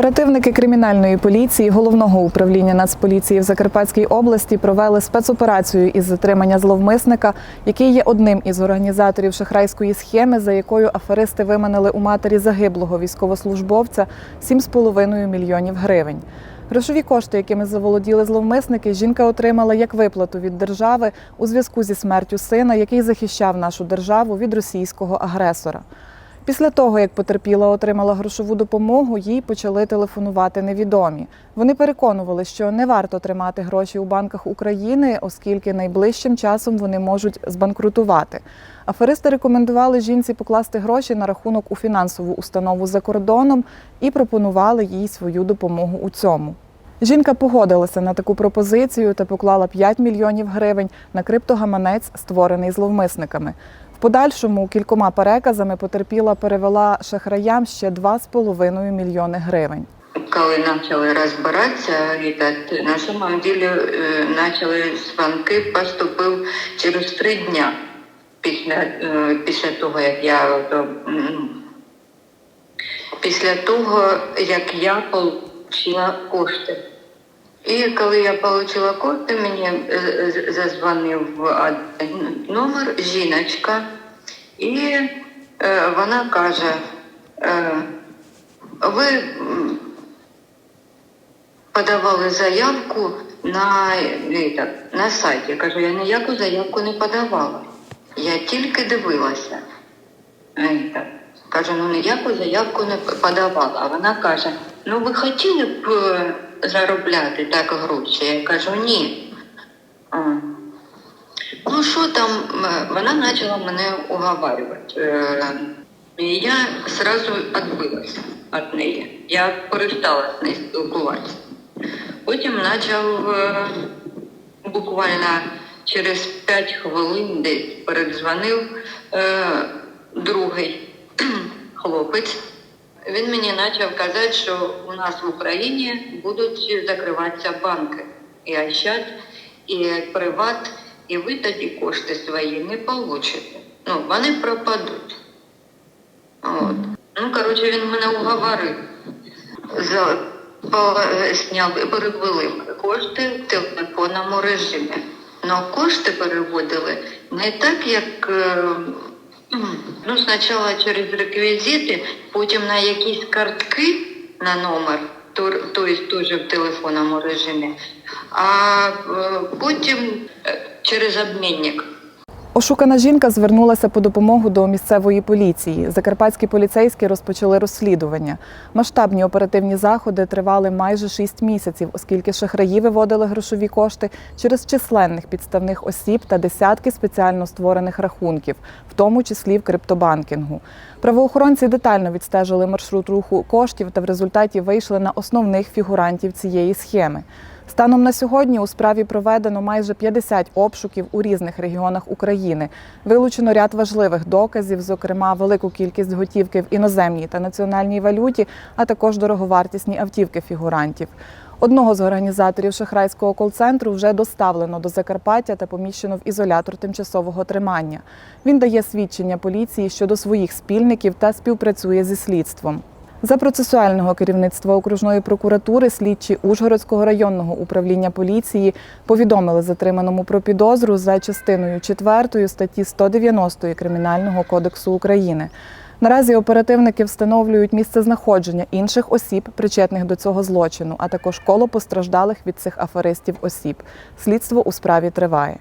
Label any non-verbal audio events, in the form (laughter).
Оперативники кримінальної поліції головного управління Нацполіції в Закарпатській області провели спецоперацію із затримання зловмисника, який є одним із організаторів шахрайської схеми, за якою аферисти виманили у матері загиблого військовослужбовця 7,5 мільйонів гривень. Грошові кошти, якими заволоділи зловмисники, жінка отримала як виплату від держави у зв'язку зі смертю сина, який захищав нашу державу від російського агресора. Після того, як потерпіла отримала грошову допомогу, їй почали телефонувати невідомі. Вони переконували, що не варто тримати гроші у банках України, оскільки найближчим часом вони можуть збанкрутувати. Аферисти рекомендували жінці покласти гроші на рахунок у фінансову установу за кордоном і пропонували їй свою допомогу у цьому. Жінка погодилася на таку пропозицію та поклала 5 мільйонів гривень на криптогаманець, створений зловмисниками. Подальшому кількома переказами потерпіла перевела шахраям ще 2,5 мільйони гривень. Коли почали розбиратися, этот, на самом деле почали дзвонки, поступив через три дня після, е, після того, як я після того, як я отримала кошти. І коли я отримала кошти, мені е, з- зазвонив номер жіночка, і е, вона каже, е, ви подавали заявку на, на сайті. Кажу, я ніяку заявку не подавала. Я тільки дивилася. Кажу, ну ніяку заявку не подавала. А вона каже: ну ви хотіли б е, заробляти так гроші? Я кажу, ні. Ну що там, вона почала мене уговарювати. Е, І я одразу відбилася від неї. Я перестала з нею спілкуватися. Потім почав е, буквально через 5 хвилин десь передзвонив е, другий (clears throat) хлопець. Він мені почав казати, що у нас в Україні будуть закриватися банки і Ощад, і Приват, і ви тоді кошти свої не получите. Ну, вони пропадуть. От. Ну, коротше, він мене уговорив. За, по, сняв, перевели кошти в телефонному режимі. Но кошти переводили не так, як е, ну, спочатку через реквізити, потім на якісь картки на номер, то- тобто теж в телефонному режимі, а е, потім е, через обмінник. Ошукана жінка звернулася по допомогу до місцевої поліції. Закарпатські поліцейські розпочали розслідування. Масштабні оперативні заходи тривали майже шість місяців, оскільки шахраї виводили грошові кошти через численних підставних осіб та десятки спеціально створених рахунків, в тому числі в криптобанкінгу. Правоохоронці детально відстежили маршрут руху коштів та в результаті вийшли на основних фігурантів цієї схеми. Станом на сьогодні у справі проведено майже 50 обшуків у різних регіонах України. Вилучено ряд важливих доказів, зокрема велику кількість готівки в іноземній та національній валюті, а також дороговартісні автівки фігурантів. Одного з організаторів шахрайського кол-центру вже доставлено до Закарпаття та поміщено в ізолятор тимчасового тримання. Він дає свідчення поліції щодо своїх спільників та співпрацює зі слідством. За процесуального керівництва окружної прокуратури слідчі Ужгородського районного управління поліції повідомили затриманому про підозру за частиною 4 статті 190 Кримінального кодексу України. Наразі оперативники встановлюють місце знаходження інших осіб, причетних до цього злочину, а також коло постраждалих від цих аферистів осіб. Слідство у справі триває.